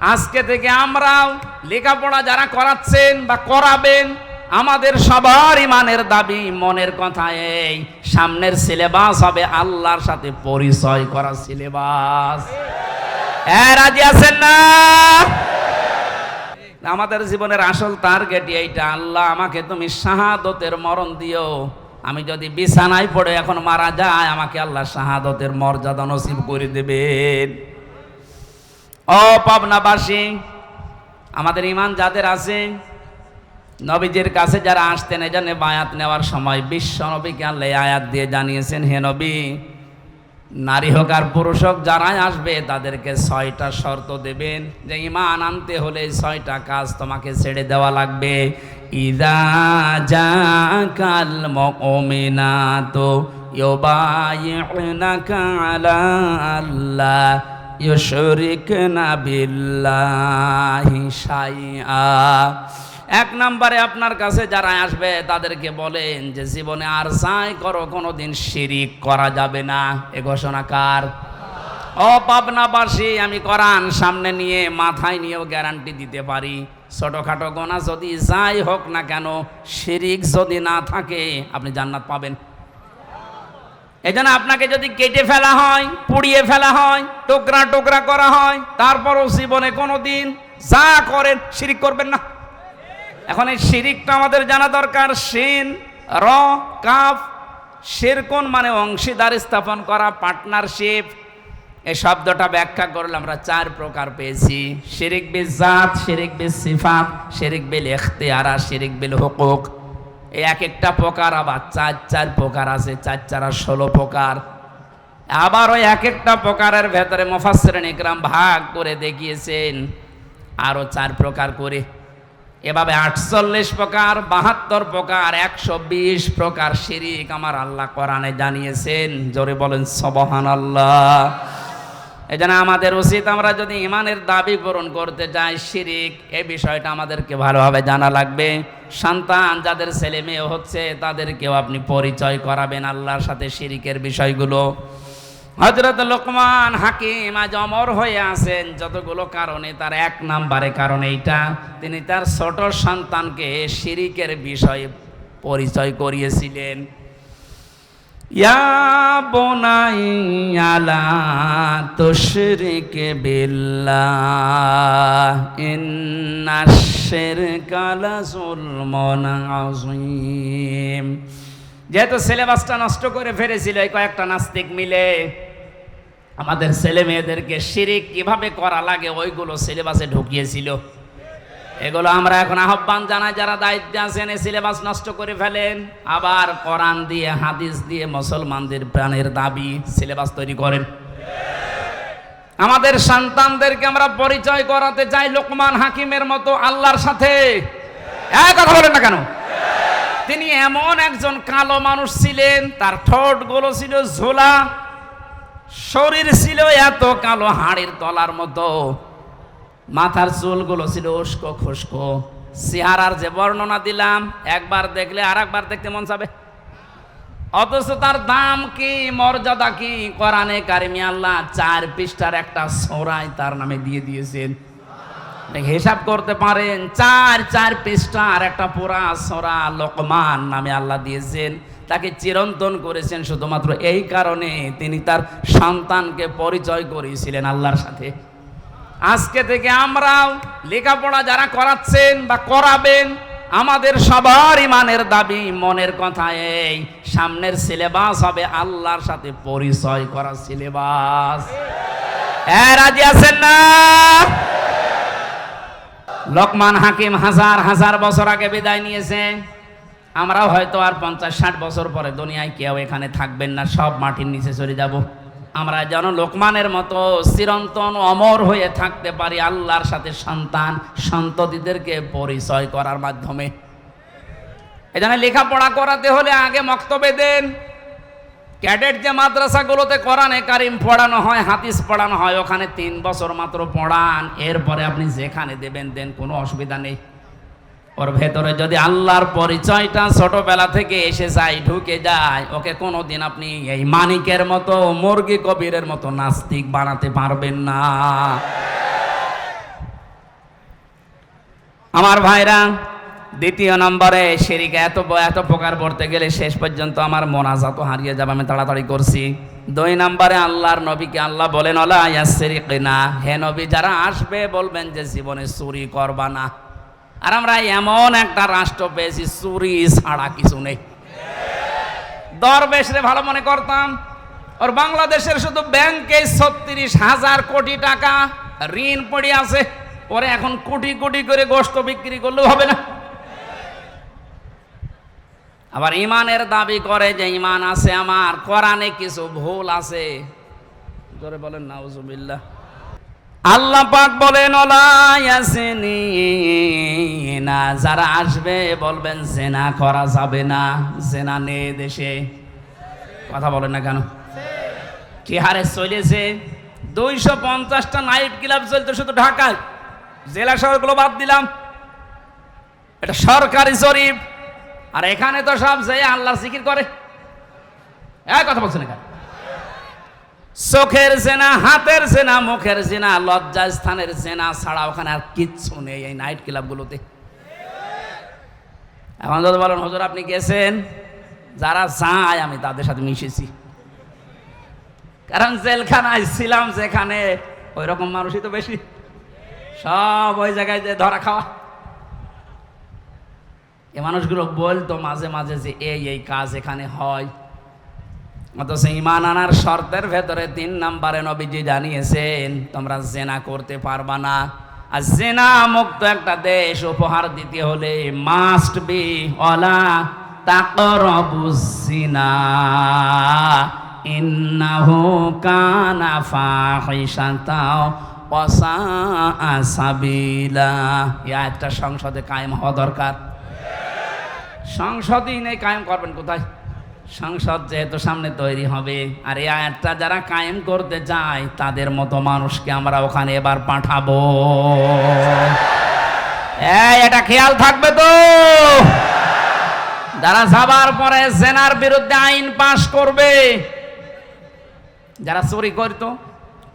আজকে থেকে আমরাও লেখাপড়া যারা করাচ্ছেন বা করাবেন, আমাদের সবার ইমানের দাবি, মনের কথা এই, সামনের সিলেবাস হবে আল্লাহর সাথে পরিচয় করা সিলেবাস। হ্যাঁ রাজি আছেন না? আমাদের জীবনের আসল টার্গেট এইটা, আল্লাহ আমাকে তুমি শাহাদতের মরণ দিও। আমি যদি বিছানায় পড়ে এখন মারা যায় আমাকে আল্লাহ শাহাদতের মর্যাদা নসিব করে দেবেন। ও পাবনাবাসী, আমাদের ইমান যাদের আছে, নবীজির কাছে যারা আসতেন এই জন্য বায়াত নেওয়ার সময় বিশ্ব নবীকে এই আয়াত দিয়ে জানিয়েছেন, হে নবী, নারী হোক আর পুরুষ হোক, যারাই আসবে তাদেরকে ছয়টা শর্ত দেবেন। যে ইমান আনতে হলে ছয়টা কাজ তোমাকে ছেড়ে দেওয়া লাগবে। ইদা যা কাল আলা আল্লাহ ইউশরিকনা বিল্লাহি শাইআ। এক নম্বরে আপনার কাছে যারা আসবে, তাদেরকে বলেন যে, জীবনে আর যাই করো, কোনোদিন শিরিক করা যাবে না। এ ঘোষণা কার? ও পাবনাবাসী, আমি করান সামনে নিয়ে, মাথায় নিয়েও গ্যারান্টি দিতে পারি। ছোটোখাটো গোনা যদি যাই হোক না কেন, শিরিক যদি না থাকে, আপনি জান্নাত পাবেন। এই জন্য আপনাকে যদি কেটে ফেলা হয়, পুড়িয়ে ফেলা হয়, টুকরা টুকরা করা হয়, তারপরও জীবনে কোনো দিন যা করেন শিরিক করবেন না। এখন এই শিরিকটা আমাদের জানা দরকার, শিন, র, কাফ, শিরকুন মানে অংশীদার স্থাপন করা, পার্টনারশিপ। এই শব্দটা ব্যাখ্যা করলে আমরা চার প্রকার পেয়েছি। শিরিক বিল জাত শিরিক বিল সিফাত শিরিক বিল ইখতিয়ারা, শিরিক বিল হুকুক। এই এক একটা প্রকার, আবার চার চার প্রকার আছে, চার, চারা ষোলো প্রকার। আবার ওই এক একটা প্রকারের ভেতরে মোফাসরেন ইকরাম ভাগ করে দেখিয়েছেন। আরও চার প্রকার করে। এভাবে আটচল্লিশ প্রকার, বাহাত্তর প্রকার, একশো বিশ প্রকার শিরিক আমার আল্লাহ কোরআনে জানিয়েছেন। জোরে বলেন সবহান আল্লাহ এই জন্য আমাদের উচিত আমরা যদি ইমানের দাবি পূরণ করতে চাই শিরিক এই বিষয়টা আমাদেরকে ভালোভাবে জানা লাগবে। সন্তান, যাদের ছেলে মেয়ে হচ্ছে, তাদেরকেও আপনি পরিচয় করাবেন আল্লাহর সাথে শিরিকের বিষয়গুলো। হজরত লোকমান হাকিম আজ অমর হয়ে আছেন, যতগুলো কারণে, তার এক নাম্বারে কারণ এইটা। তিনি তার ছোট সন্তানকে শিরিকের বিষয়ে পরিচয় করিয়েছিলেন। তুশরিক বিল্লাহ ইন্নাশ শিরকা লাযুলমুন আযীম। যেহেতু সিলেবাসটা নষ্ট করে ফেলেছিল, এই কয়েকটা নাস্তিক মিলে আমাদের ছেলে মেয়েদেরকে শিরিক কীভাবে করা লাগে, ওইগুলো সিলেবাসে ঢুকিয়েছিল। এগুলো আমরা এখন আহ্বান জানাই, যারা দায়িত্বে আছেন সিলেবাস নষ্ট করে ফেলেন। আবার কোরআন দিয়ে, হাদিস দিয়ে মুসলমানদের প্রাণের দাবি সিলেবাস তৈরি করেন। আমাদের সন্তানদেরকে আমরা পরিচয় করাতে চাই লোকমান হাকিমের মতো আল্লাহর সাথে। এক কথা বলেন না কেন? তিনি এমন একজন কালো মানুষ ছিলেন, তার ঠোঁট ঠোঁটগুলো ছিল ঝোলা, শরীর ছিল এত কালো হাড়ের তলার মতো। মাথার চুলগুলো ছিল উস্কো খুস্কো চেহারার যে বর্ণনা দিলাম, একবার দেখলে আর একবার দেখতে মন যাবে অথচ তার দাম কি, মর্যাদা কি? কোরআনে কারিমি আল্লাহ চার পৃষ্ঠার একটা সোরাই তার নামে দিয়ে দিয়েছেন। হিসাব করতে পারেন, চার চার পৃষ্ঠার একটা পুরা সোরা লোকমান নামে আল্লাহ দিয়েছেন। তাকে চিরন্তন করেছেন শুধুমাত্র এই কারণে তিনি তার সন্তানকে পরিচয় করিয়েছিলেন আল্লাহর সাথে। আজকে থেকে আমরাও লেখাপড়া যারা করাচ্ছেন বা করাবেন, আমাদের সবার ইমানের দাবি, মনের কথা এই, সামনের সিলেবাস হবে আল্লাহর সাথে পরিচয় করা সিলেবাস। হ্যাঁ রাজি আছেন না? লোকমান হাকিম হাজার হাজার বছর আগে বিদায় নিয়েছে। আমরাও হয়তো আর পঞ্চাশ ষাট বছর পরে দুনিয়ায় কেউ এখানে থাকবেন না, সব মাটির নিচে চলে যাব। আমরা যেন লোকমানের মতো চিরন্তন অমর হয়ে থাকতে পারি আল্লাহর সাথে সন্তান সন্ততিদেরকে পরিচয় করার মাধ্যমে। এখানে লেখাপড়া করাতে হলে আগে মক্তবে দেন। ক্যাডেট যে মাদ্রাসাগুলোতে কোরআনে কারিম পড়ানো হয়, হাদিস পড়ানো হয়, ওখানে তিন বছর মাত্র পড়ান। এরপরে আপনি যেখানে দেবেন দেন, কোনো অসুবিধা নেই। ওর ভেতরে যদি আল্লাহর পরিচয়টা ছোটবেলা থেকে এসে যায়, ঢুকে যায়, ওকে কোনো দিন আপনি এই মানিকের মতো, মুরগি কবিরের মতো নাস্তিক বানাতে পারবেন না। আমার ভাইরা, দ্বিতীয় নম্বরে শিরিকে এত এত প্রকার পড়তে গেলে শেষ পর্যন্ত আমার মোনাজাত হারিয়ে যাবে, আমি তাড়াতাড়ি করছি। দুই নম্বরে আল্লাহর নবীকে আল্লাহ বলেন, ওলা ইয়াসরিকিনা হে নবী, যারা আসবে বলবেন যে জীবনে চুরি করবা না। আর আমরা এমন একটা রাষ্ট্র পেয়েছি, চুরি ছাড়া কিছু নেই। দরবেশ রে ভালো মনে করতাম, আর বাংলাদেশের শুধু ব্যাংকে ছত্রিশ হাজার কোটি টাকা ঋণ পড়ে আছে পরে এখন কোটি কোটি করে গোস্ত বিক্রি করলেও হবে না। আবার ইমানের দাবি করে যে ইমান আছে আমার, কোরআনে কিছু ভুল আছে। জোরে বলেন, নাউজুবিল্লাহ। আল্লাহ পাক বলেন ইয়াসিনিনা যারা আসবে বলবেন, জেনা করা যাবে না, জেনা নেই দেশে। কথা বলেন না কেন? কি হারে চলেছে? দুইশো পঞ্চাশটা নাইট ক্লাব চলতো শুধু ঢাকায়। জেলা শহরগুলো বাদ দিলাম। এটা সরকারি জরিপ। আর এখানে তো সব যে আল্লাহ জিকির করে। এক কথা বলছেন এখানে চোখের জেনা, হাতের জেনা, মুখের জেনা, লজ্জা স্থানের জেনা ছাড়া ওখানে আর কিচ্ছু নেই এই নাইট ক্লাবগুলোতে এখন যদি বলেন, হজুর, আপনি গেছেন? যারা যায়, আমি তাদের সাথে মিশেছি। কারণ জেলখানায় ছিলাম যেখানে ওই রকম মানুষই তো বেশি। সব ওই জায়গায় যে ধরা খাওয়া। এ মানুষগুলো বলতো মাঝে মাঝে যে এই এই কাজ এখানে হয়। অথচ ইমান আনার শর্তের ভেতরে তিন নম্বরে নবীজি জানিয়েছেন, তোমরা জেনা করতে পারবা না। আর জেনা মুক্ত একটা দেশ উপহার দিতে হলে মাস্ট বি অলা তাকরবুজিনা ইন্নাহু কানা ফাহিশাতাও ওয়াসাআ সাবিলা। এই আয়াতটা সংসদে কায়েম হওয়া দরকার। সংসদই নেই, কায়েম করবেন কোথায়? সংসদ যেহেতু সামনে তৈরি হবে, আর এই আয়াতটা যারা কায়েম করতে চায়, তাদের মতো মানুষকে আমরা ওখানে এবার পাঠাবো। এটা খেয়াল থাকবে তো? যারা যাবার পরে সেনার বিরুদ্ধে আইন পাশ করবে, যারা চুরি করতো,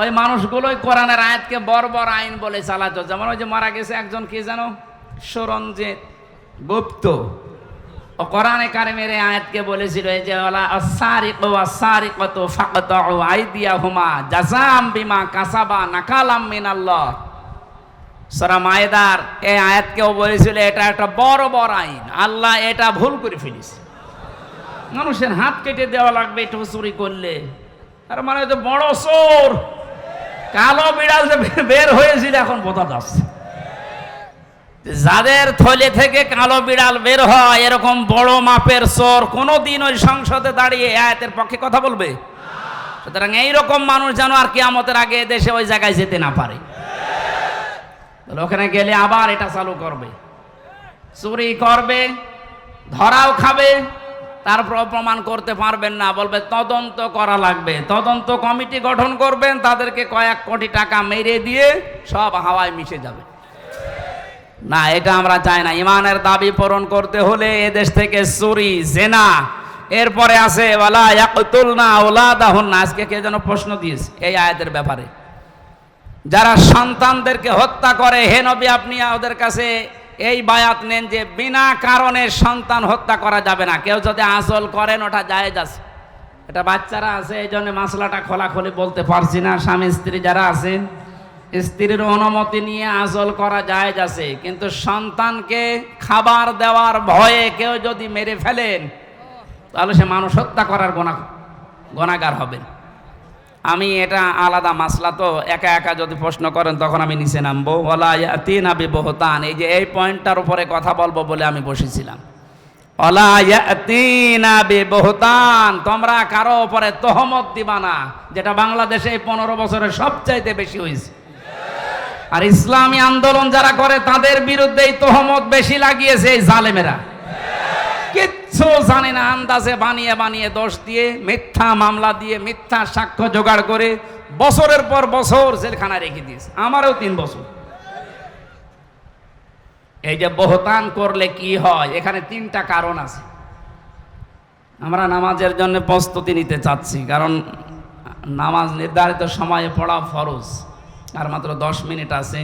ওই মানুষগুলোই কোরআনের আয়াতকে বর্বর আইন বলে চালাতো। যেমন ওই যে মারা গেছে একজন, কি জানো সরঞ্জিত গুপ্ত। ও কোরআনে কারিমের আয়াতকে বলেছিল যে ওলা আসারিক ও আসারিক তো ফাকত ও আইদিয়া হুমা জাজাম বিমা কাসাবা নাকালাম মিনাল্লাহ। সরা মায়েদার এই আয়াতকেও বলেছিল, এটা একটা বড় বড় আইন। আল্লাহ এটা ভুল করে ফেলিস মানুষের হাত কেটে দেওয়া লাগবে একটু চুরি করলে। আর মানে তো বড় চোর। কালো বিড়াল বের হয়েছিল, এখন বোঝা যাচ্ছে। যাদের থলে থেকে কালো বিড়াল বের হয়, এরকম বড় মাপের চোর কোনোদিন ওই সংসদে দাঁড়িয়ে আয়াতের পক্ষে কথা বলবে? সুতরাং এইরকম মানুষ যেন আর কিয়ামতের আগে দেশে ওই জায়গায় যেতে না পারে। ওখানে গেলে আবার এটা চালু করবে। চুরি করবে, ধরাও খাবে, তারপর প্রমাণ করতে পারবেন না। বলবে, তদন্ত করা লাগবে। তদন্ত কমিটি গঠন করবেন, তাদেরকে কয়েক কোটি টাকা মেরে দিয়ে সব হাওয়ায় মিশে যাবে। না, এটা আমরা চাই না। ইমানের দাবি পূরণ করতে হলে এদেশ থেকে চুরি, জেনা, এরপরে আছে ওলাদাহুন না আজকে কে যেন প্রশ্ন দিয়েছে এই আয়াতের ব্যাপারে। যারা সন্তানদেরকে হত্যা করে, হে নবী, আপনি ওদের কাছে এই বায়াত নেন যে বিনা কারণে সন্তান হত্যা করা যাবে না। কেউ যদি আসল করেন, ওটা জায়েজ আছে। এটা বাচ্চারা আছে, এই জন্য মাসলাটা খোলাখুলি বলতে পারছি না। স্বামী, স্ত্রী যারা আছেন স্ত্রীর অনুমতি নিয়ে আসল করা জায়েজ আছে, কিন্তু সন্তানকে খাবার দেওয়ার ভয়ে কেউ যদি মেরে ফেলেন, তাহলে সে মানুষ হত্যা করার গোনা, গোনাগার হবেন আমি এটা আলাদা মাসলা তো, একা একা যদি প্রশ্ন করেন তখন আমি নিচে নামবো। ওলা তিন আবি বহতান এই যে এই পয়েন্টটার উপরে কথা বলব বলে আমি বসেছিলাম। ওলা তিন আবি বহতান তোমরা কারও উপরে তহমত দিবা না, যেটা বাংলাদেশে এই পনেরো বছরে সবচাইতে বেশি হয়েছে। আর ইসলামী আন্দোলন যারা করে, তাদের বিরুদ্ধে তহমত বেশি লাগিয়েছে এই জালেমেরা। কিচ্ছু জানে না, আন্দাজে বানিয়ে বানিয়ে দোষ দিয়ে, মিথ্যা মামলা দিয়ে, মিথ্যা সাক্ষ্য জোগাড় করে বছরের পর বছর জেলখানায় রেখে দিয়েছে। আমারও তিন বছর। এই যে বহতান করলে কি হয়? এখানে তিনটা কারণ আছে। আমরা নামাজের জন্য প্রস্তুতি নিতে চাচ্ছি, কারণ নামাজ নির্ধারিত সময়ে পড়া ফরজ। আর মাত্র দশ মিনিট আছে।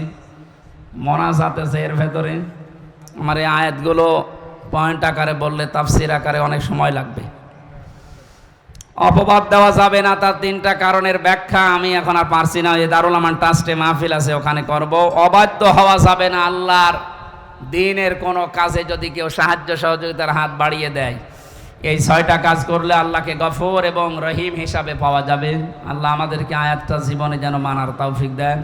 মনাজাত আছে এর ভেতরে। আমার এই আয়াতগুলো পয়েন্ট আকারে বললে, তাফসির আকারে অনেক সময় লাগবে। অপবাদ দেওয়া যাবে না তার তিনটা কারণের ব্যাখ্যা। আমি এখন আর পারছি না, এই দারুল আমান ট্রাস্টে মাহফিল আছে, ওখানে করব। অবাধ্য হওয়া যাবে না আল্লাহর দিনের কোনো কাজে যদি কেউ সাহায্য সহযোগিতার হাত বাড়িয়ে দেয়। এই ছয়টা কাজ করলে আল্লাহকে গফর এবং রহিম হিসাবে পাওয়া যাবে। আল্লাহ আমাদেরকে আয়াতটা জীবনে যেন মানার তৌফিক দেন।